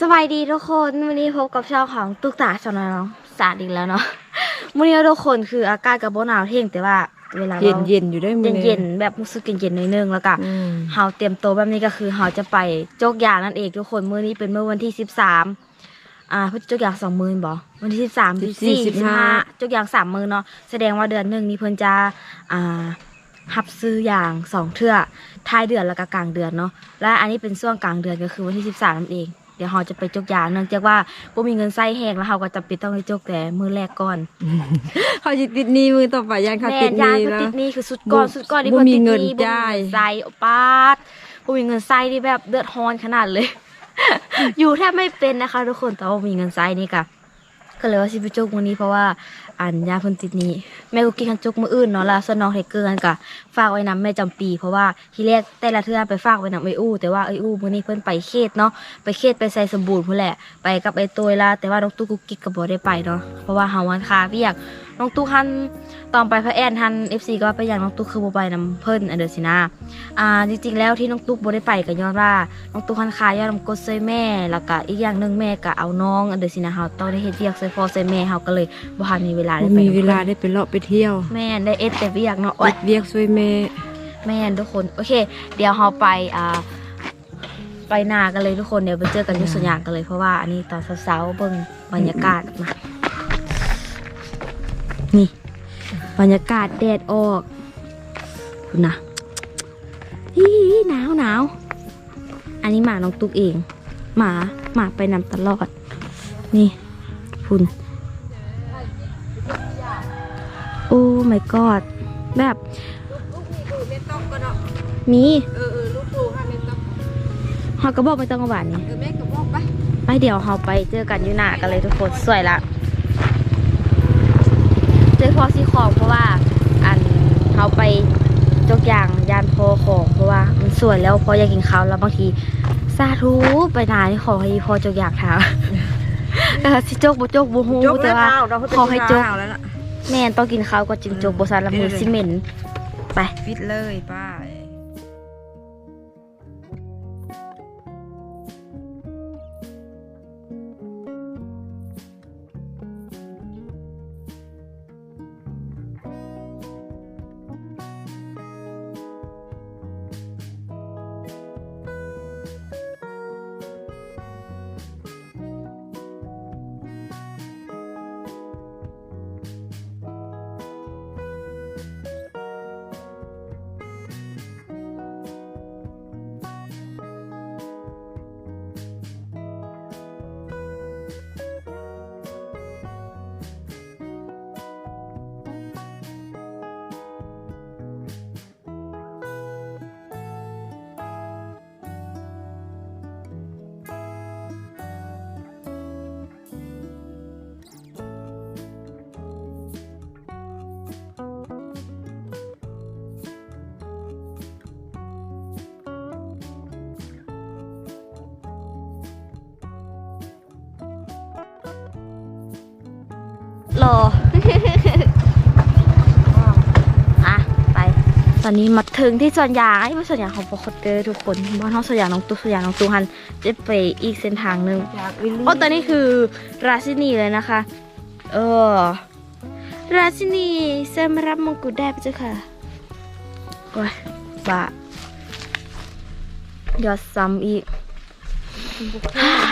สบายดีทุกคนวันนี้พบกับช่องของตุ๊กตาชาวน้องสาดอีกแล้วเนาะวันนี้ทุกคนคืออากาศกับโบหนาวเที่ยงแต่ว่าเวลาเย็นเราเย็นๆอยู่ได้มื้อเย็นๆแบบรู้สึกเย็นๆหน่อยนึงแล้วก็อืมเฮาเตรียมตัวแบบนี้ก็คือเฮาจะไปโจกยางนั่นเองทุกคนมื้อนี้เป็นเมื่อวันที่สิบสามอ่าเพิ่นโจกยางสองมื้อบ่วันที่สิบสามสิบสี่สิบห้าโจกยางสามมื้อเนาะแสดงว่าเดือนหนึ่งนี้เพิ่นจะอ่าหับซื้ออย่างสองเทื่อท้ายเดือนแล้วก็กลางเดือนเนาะและอันนี้เป็นช่วงกลางเดือนก็คือวันที่สิบสามนั่นเอง เดี๋ยวเราจะไปจกยางเนื่องจากว่าบ่มีเงินใส่แหงแล้วเราก็จะปิดต้องไปจกแต่มือแรกก่อนเขาสิติดหนี้มือต่อไปยันเขาแม่ติดหยางนี้คือแล้วติดหนี้คือสุดก่อนบ่สุดก่อนที่บ่เพิ่นมีติดเงินหนี้บ่มีจ่ายเงินใส่โอปาดบ่มีเงินใส่นี่แบบเดือดร้อนขนาดเลย อยู่แทบไม่เป็นนะคะ ทุกคนแต่ว่ามีเงินใส่นี่ก็ก็เลยว่าสิไปจกมื้อนี้เพราะว่า อันยาพ่นติดนี้แม่กุกกี้คันจุกมืออื่นเนาะแล้วส่วนน้องไทเกอร์กันกะฝากไว้นำแม่จำปี เพราะว่าที่แรกแต่ละเทื่อไปฝากไว้นำไอ้อู้ แต่ว่าไอ้อู้มื้อนี้เพิ่นไปเขตเนาะไปเขตไปใส่สมบูรณ์พุ่นแหละไปกับไอ้ตัวละแต่ว่าน้องตู้กุ๊กกิ๊กก็บ่ได้ไปเนาะเพราะว่าเฮาวันคาเวียก น้องตู้ฮันตอนไปพระแอนฮัน FC ก็ไปอย่างน้องตู้คือบ่ไปนำเพิ่นอันเดอสินะอ่าจริงๆแล้วที่น้องตู้บ่ได้ไปก็ย้อนว่าน้องตู้ฮันคาย้อนนำกดซอยแม่แล้วก็อีกอย่างหนึงแม่ก็เอาน้องอันเดอสินะเฮาต้องได้เฮ็ดเวียกซอยพ่อซอยแม่เฮาก็เลยบ่ทันมีเวลาได้บ่ไปมีนำเวพิ่นลาได้ไปเลาะไปเที่ยว แม่นได้เอ็ดแต่เวียกเนาะโอ๊เอ็ยดเวียกช่วยแม่แม่นทุกคนโอเค เดี๋ยวเราไปอ่าไปนากันเลยทุกคนเดี๋ยวไปเจอกันที่สวนยางกันเลยเพราะว่าอันนี้ตอนเช้าๆเบิ่งบรรยากาศมา นี่บรรยากาศแดดออกคุณนะฮีหนาวหนาวอันนี้หมาน้องตุ๊กเอง หมาหมาไปนำตลอด นี่คุณโอ้ my god แบบเม็ดต้องก็เนาะมีเออเออลูกปูค่ะเม็ดต้องเฮาก็บอกไม่ต้องเอาหวานนี่เออแม่ก็บอกไปไปเดี๋ยวเฮาไปเจอกันอยู่หน้ากันเลยทุกคนสวยละเจอ พอซีของเพราะว่าอันเฮาไปจกอย่างยานพอของเพราะว่ามันสวยแล้วพออยากกินข้าวแล้วบางทีสาธุไปนานขอให้พอจกอยากถามแต่สิจกบ่จกบ่ฮู้แต่ว่าขอให้จกแล้วล่ะแม่นต้องกินข้าวก็จึงจกบ่ซันละมือซิเมนต์ไปปิดเลยป้า รออะไป ตอนนี้มาถึงที่สวนยางไอ้ไม่สวนยางของปอคเตอร์ทุกคนบ้านห้องสวนยางน้องตุ๊กสวนยางน้องตุ๊กฮันจะไปอีกเส้นทางหนึ่งอยากวิลลี่เพราะตอนนี้คือราชินีเลยนะคะ เออ ราชินีเซมรับมงกุฎได้ปะเจ้าค่ะโอ้ยบ้ายอดซ้ำอีก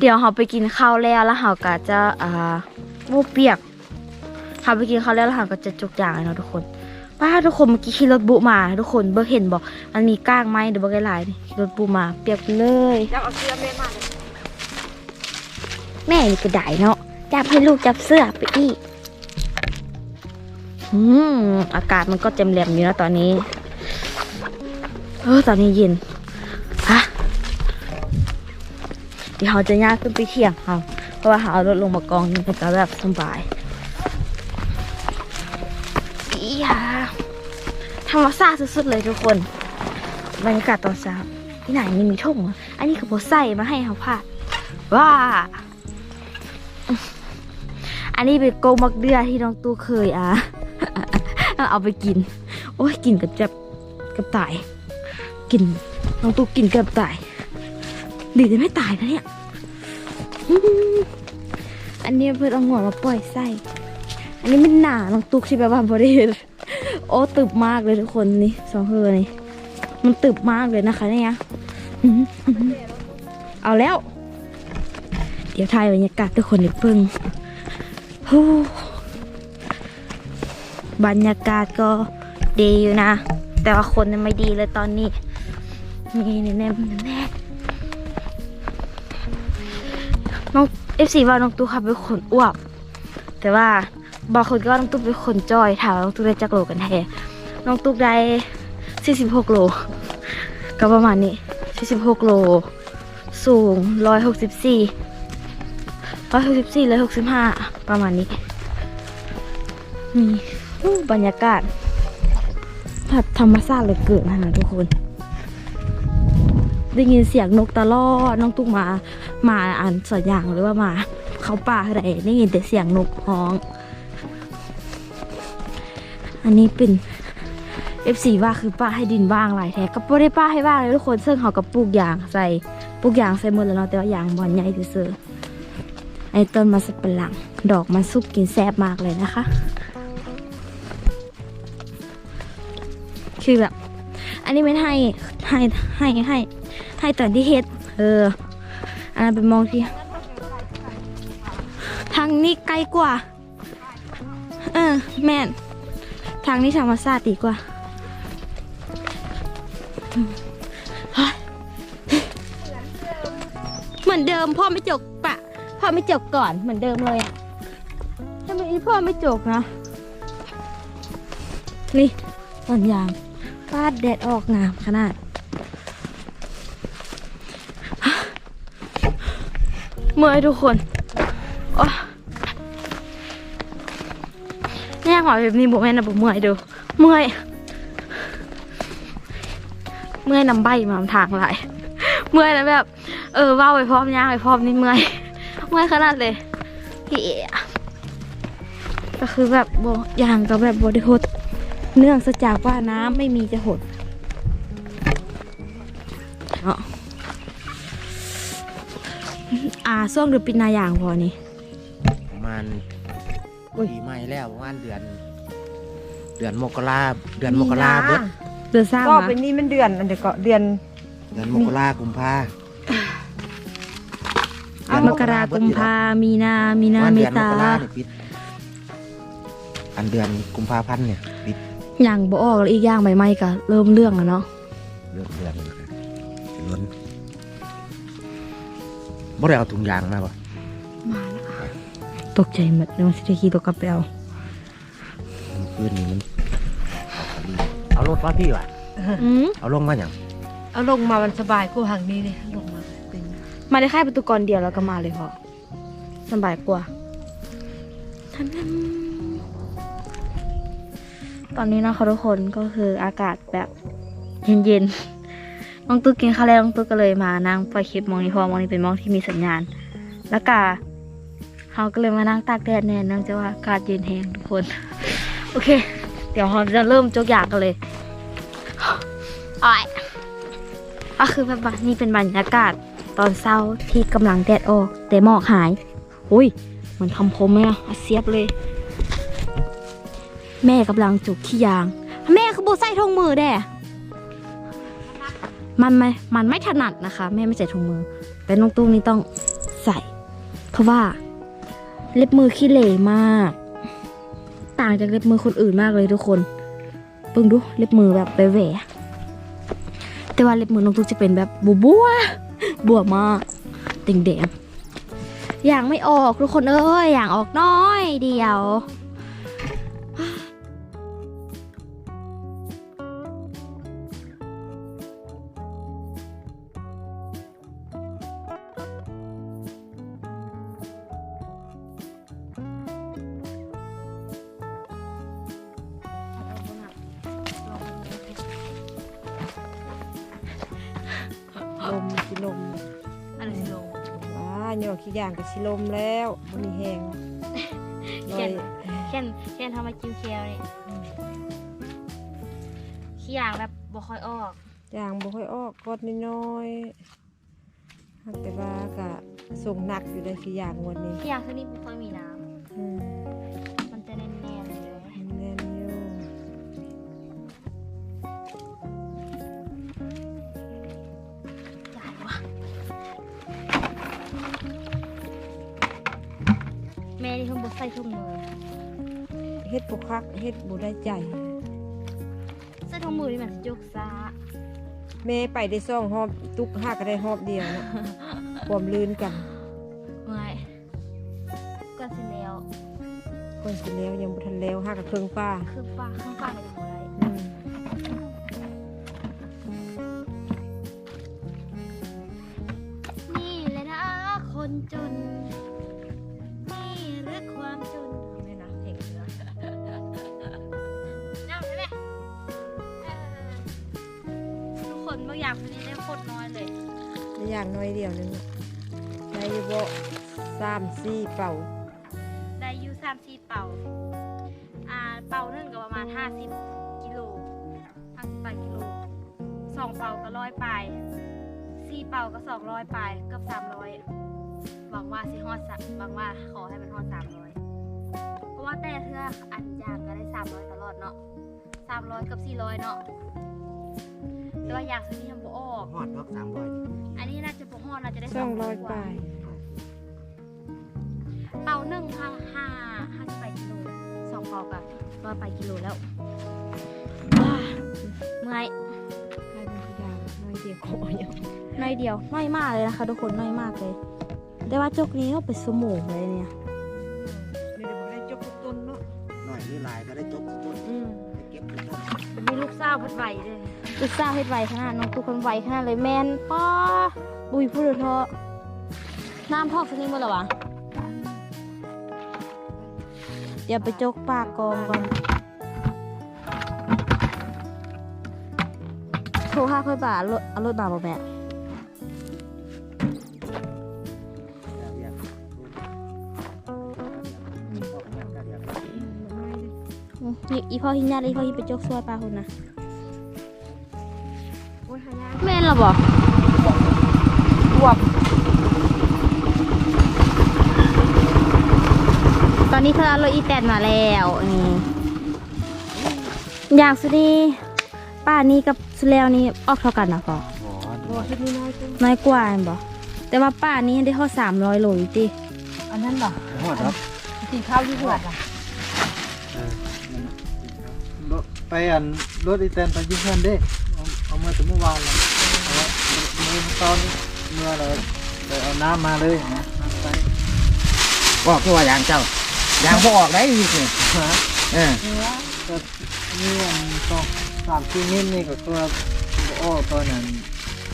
เดี๋ยวเราไปกินข้าวแล้วแล้วเราก็จะอ่าบูเปียก เราไปกินข้าวแล้วแล้วเราก็จะจุกอย่างเลยเนาะทุกคนป้าทุกคนเมื่อกี้ขี่รถบุมาทุกคนเบิกเห็นบอก มันมีก้างไหมเดี๋ยวเบิกหลายๆนี่ขี่รถบุมาเปียกเลยอยากเอาเสื้อแม่มาเลยแม่นี่ก็ได้เนาะจับให้ลูกจับเสื้อไปอีกอืมอากาศมันก็เจ็มแหลมอยู่นะตอนนี้เออตอนนี้เย็นอะเดี๋ยวเราจะย่างขึ้นไปเที่ยงค่ะเพราะว่าเราเอารถลงมากองนี่มันก็แบบสบาย รรมชาติสุดๆเลยทุกคน บรรยากาศตอนเช้าที่ไหนนี่มีทุ่งออันนี้คือโบใส่มาให้เขาพาดว้าอันนี้เป็นโกมักเดือที่น้องตู้เคยอะเอาไปกิน โอ้ยกินกับจับกับตาย กินน้องตู้กินกับตายดีแต่ไม่ตายนะเนี่ยอันนี้เพิ่นเอาหัวมาปล่อยไส้ อันนี้มันหนาน้องตุกที่แบบว่าบริเวณ โอ้ตึบมากเลยทุกคนนี่สองเฮอนี่มันตึบมากเลยนะคะเนี่ยเอาแล้ว เดี๋ยวถ่ายบรรยากาศทุกคนเดี๋ยวเพิ่งบรรยากาศก็ดีอยู่นะ แต่ว่าคนไม่ดีเลยตอนนี้ มีแน่แน่แน่น้องเอฟซีว่าน้องตุ๊กขับเป็นคนอ้วก แต่ว่า บางคนก็น้องตุ๊กเป็นคนจอยถามว่าน้องตุ๊กได้จักโลกันแท้น้องตุ๊กได้46โลก็ประมาณนี้46โลสูง 164 164 165 ประมาณนี้นี่บรรยากาศแบบธรรมชาติเหลยเกินนะทุกคน ได้ยินเสียงนกตะลอดน้องตุ๊กมา มาอ่านสวนยางหรือว่ามา เขาป่าอะไรได้ยินแต่เสียงนกฮ้อง อันนี้เป็น F4 ว่าคือป้าให้ดินว่างหลายแท้ก็ไม่ได้ป้าให้ว่างเลยทุกคนซึ่งเขากับปลูกยางใส่ปลูกยางใส่หมดแล้วเนาะแต่ว่ายางบอนใหญ่ซื่อไอ้ต้นมาสับปะหลัง ดอกมันซุปกินแซ่บมากเลยนะคะ คือแบบ อันนี้ไม่ให้ให้ให้ให้ให้ตอนที่เฮ็ดเอออันนั้นเป็นมองที่ทางนี้ไกลกว่า เออแม่น ทางนี้ธรรมชาติดีกว่าเหมือนเดิมพ่อไม่จกปะพ่อไม่จกก่อนเหมือนเดิมเลยอะทำไมพ่อไม่จกนะนี่ต้นยางฟาดแดดออกงามขนาดเมื่อยทุกคน แย่งหวแบบนี้บอกแม่นะบอกเมื่อยดูเมื่อย เมื่อยนำใบมาทางหลายเมื่อยแล้วแบบ เออว่าไปพร้อมย่างไปพร้อมนี่เมื่อย เมื่อยขนาดเลยพี่เอะก็คือแบบโบย่างก็แบบบริหดเนื่องจากว่าน้ำไม่มีจะหดเนาะอ่าช่วงเดือปีนายางพอนี่ประมาณ อุ้ย ปีใหม่แล้วประมาณเดือน เดือนมกราเดือนมกราเบิดเดือนสร้างก็มาเป็นนี่มันเดือนอันเดียวก็เดือน เดือนมกรากุมภาเอามกรากุมภามีนา มีนาวันเมเดือนมษากราเนี่ยปิด อันเดือนกุมภาพันธ์เนี่ยปิดอย่างบ่ออกแล้วอีกอย่างใหม่ๆก็เริ่มเรื่องแล้วเนาะเดือนเดือนเลยครับล้นบ่ได้เอาถุงยางมาป่ะมาแล้วค่ะ ตกใจหมดในวันที่ขี่ตกกระเป๋าคืนนี้มันเอารถมาพี่ว่ะอืมเอาลงมาอย่างเอาลงมามันสบายกูหังนี้เลยลงมาเป็นมาได้แค่ประตูกรเดียวแล้วก็มาเลยพอสบายกว่าทันทันตอนนี้นะคะทุกคนก็คืออากาศแบบเย็นๆน้องตุ๊กกินข้าวแล้วน้องตุ๊กก็เลยมานั่งปล่อยคลิปมองนี้เพราะว่ามองนี้เป็นมองที่มีสัญญาณ แล้วก็ เขาก็เลยมานั่งตากแดดแน่เนื่องจากว่าอากาศเย็นแห้งทุกคน โอเค เดี๋ยวเราจะเริ่มจกอยางกันเลยอ้อยก็คือแบบว่านี่เป็นบรรยากาศตอนเช้าที่กำลังแดดออกแต่หมอกหาย อุ้ยเหมันคำคมไหมอะอะเสียบเลย แม่กำลังจุกขี้ยาง แม่คือโบใส่ทงมือแด่มันไม่ มันไม่ถนัดนะคะ แม่ไม่ใส่ถุงมือ แต่น้องตุ้งนี่ต้องใส่ เพราะว่า เล็บมือขี้เหร่มาก ต่างจากเล็บมือคนอื่นมากเลยทุกคนเพิ่งดูเล็บมือแบบแหวะแต่ว่าเล็บมือน้องตุ๊กจะเป็นแบบบัวบัวๆบัวมากติ่งแดงอย่างไม่ออกทุกคนเอ้ยอย่างออกน้อยเดียว สิลมอะไรสิลงว้าหยอกขี้ยางกับสิลมแล้วมันมีแหงลอยเช่นเช่นทำมาจิ้มเคียวนี่ขี้ยางแบบบ่ค่อยออกยางบ่ค่อยออกกดน้อยๆแต่ว่าก็ส่งหนักอยู่เลยขี้ยางงวันนี้พี่อย่างคือนี่ไม่ค่อยมีน้ ที่เพิ่งบดใส่ถุงมือเฮ็ดบ่คักเฮ็ดบ่ได้ใจใส่ถุงมือนี่มันจะยกซาแม่ไปได้ซ่องหอบตุกห้าก็ได้หอบเดียวเนาะความลื่นกันเมื่อยก็เสร็จแล้วคนสิแล้วยังบ่ทันแล้วห้ากับเครื่องป้าคือปลาข้างปลาไม่ได้หมดเลยอืมนี่เลยนะคนจนนี่ อย่างคนนี้ได้โคตรน้อยเลยได้อย่างน้อยเดียวนึงอะได้อยู่บ่สามสี่เป่า ได้อยูสามสี่เป่า อ่าเป่าหนึ่งก็ประมาณห้าสิบกิโลห้าสิบปกิโลสองเป่าก็ร้อยปลายสี่เป่าก็สองร้อยปลายเกือบสามร้อยหวังว่าสิฮอดสะหวังว่าขอให้มันฮอดสามร้อยเพราะว่าแต่เทื่ออันยางก็ได้สามร้อยตลอดเนาะสามร้อยกับสี่ร้อยเนาะ แต่ว่าอยากซื้อนี่ยังบ่ออก หอดดอกสามร้อยอันนี้น่าจะบ่ฮอดน่าจะได้สองร้อยกปว่าลายเป่าหนึ่งห้าห้าห้าสิบแปดกิโลสองเป่ากับร้อยไปกิโลแล้วว้าเมื่อยใครเป็นขี้ยางน้อยเดียวขออย่างน้อยเดียวน้อยมากเลยนะคะทุกคนน้อยมากเลยแต่ว่าจกนี้ก็เป็นสมูเลยเนี่ยเดี๋ยวบ่ได้จบทุกต้นเนาะหน่อยหรือหลายก็ได้จบทุกต้นอืมไปเก็บทุกต้นมีลูกสาวเพัดไหวเลย ลูกสาเฮ็ดไวขนาดน้องทุกคนไวขนาดเลยแมนป้าบุยพูดเถอะน้ำทอกสักนิดมั้งหรอวะเดี๋ยวไปจกปากกองก่อนโทรห้าเพื่อนบ่ารถเอารถบ่าบ่แม่เรียกออกงานก็เรียกอืมนี่อีพ่อหินญาอีพ่อหินไปจกซวยปลาคนนะ แม่นเหรอบ่บวบตอนนี้เธอเอารถอีแตนมาแล้วนี่อยากสุดีป้านี่กับสุแล้วนี่ออกเท่ากันนะพ่อบ่เฮ็ดน้อยๆจังน้อยกว่าเห็นบ่แต่ว่าป้านี่ได้เท่าสามร้อยโลอยู่ติอันนั้นบ่หอดดอกกินข้าวอยู่หัวล่ะรถไปอันรถอีแตนไปยุ่งเพื่อนเด้ เอาเอามาแต่เมื่อวานแล้วเอาไว้ มือตอนเมื่อเราไปเอาน้ำมาเลยนะน้ำไปบอกคือว่าอย่างเจ้ายางพอออกได้อีกนี่ฮะเออก็นี่อันสองสามสี่นิ้นี่ก็ตัวอ้อตอนนั้น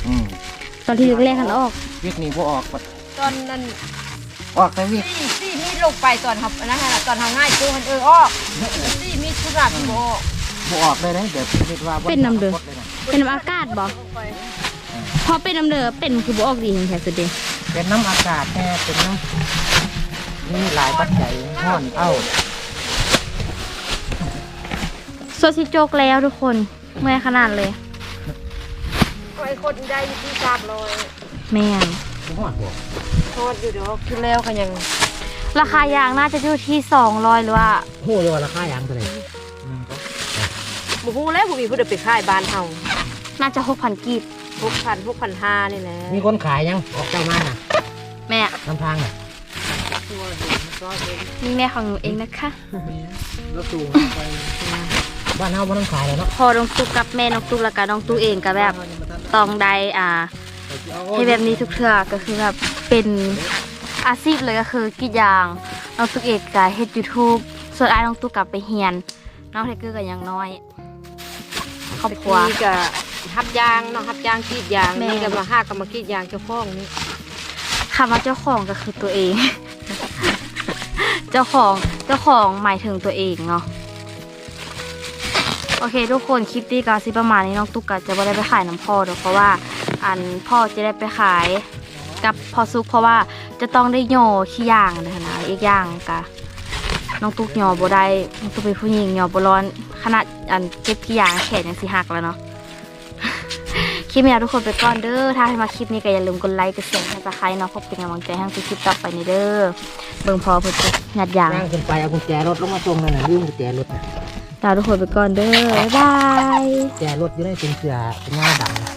อืมตอนที่แรกๆกันออก วิกนี้พอออกบัดตอนนั้นออกแต่วิกสี่สี่มีดลงไปตอนทำอันนั้นน่ะตอนทำง่ายกูมันเอออ้อกสี่มีดชุดราบบ่ออกพอออกเลยนะเดี๋ยวคิดว่าบ่เป็นน้ำเด้อลยนะเป็นน้ำอากาศบ่พ อเป็นน้ำเดือเป็นคือบ่ออกดีเห็นแค่สุดเดีเป็นน้ำอากาศแน่เป็นน้ำนี่หลายปัจจัยห้อนเอ้าโซซิโจกแล้วทุกคนเมื่อยขนาดเลยไอ้คนได้อยู่ที่สามร้อยแม่นหอดบ่ทอดอยู่เดี๋ยวกินแล้วกันยัง ราคายางน่าจะอยู่ที่สองร้อยหรือว่าโหเลยว่าราคายางเท่าไหร่มันก็บ่ฮู้แล้วบ่มีผู้ใดไปขายบ้านเฮาน่าจะหกพันกีบ 6,000 6,500นี่แหละมีคนขายยังออกเจ้ามาน่ะแม่น้ำทางน่ะตัวเห็นมันก็เป็นนี่แม่ของหนูเองนะคะมีรถสูงไปบ้านเฮาบ่ต้องขายเลยเนาะพอน้องตุ๊กกับแม่น้องตุ๊กแล้วก็น้องตุ๊กเองก็แบบต้องได้อ่าให้แบบนี้ทุกเทื่อก็คือแบบเป็นอาชีพเลยก็คือกรีดยางน้องตุ๊กเอกก็เฮ็ดยูทูบส่วนอ้ายน้องตุ๊กกลับไปเฮียน น้องเทเกอร์ก็ยังน้อยครอบครัวตะกี้ ก็รับยางเนาะรับยางกรีดยางแม่ นี่ก็มาหาก็มากรีดยางเจ้าของนี่คำว่าเจ้าของก็คือตัวเอง เจ้าของเจ้าของหมายถึงตัวเองเนาะโอเค ทุกคนคลิปนี้ก็สิประมาณนี้น้องตุ๊กก็จะไม่ได้ไปขายน้ำพ่อเดี๋ยวเพราะว่า อันพ่อจะได้ไปขายกับพอซุกเพราะว่าจะต้องได้โยขี้ย่างนะนะอีกอย่างกะน้องตุ๊กโยบ่ได้น้องตุ๊กเป็นผู้หญิงโยบ่ร้อนขนาดอันเก็บขี้ย่างแขนยังสิหักแล้วเนาะ คลิปนี้ลาทุกคนไปก่อนเด้อ ถ้าให้มาคลิปนี้ก็อย่าลืมกดไลค์ กดแชร์ให้สไครต์เนาะเพื่อเป็นกำลังใจให้คลิปต่อไปนี่เด้อ เบิ่งพอเพื่อจะงัดยางนั่งขึ้นไปเอากุญแจรถลงมาส่งนั่นน่ะลืมกุญแจรถน่ะลาทุกคนไปก่อนเด้อ บ๊ายบายกุญแจรถอยู่ในเป็นเสือเป็นงาดำ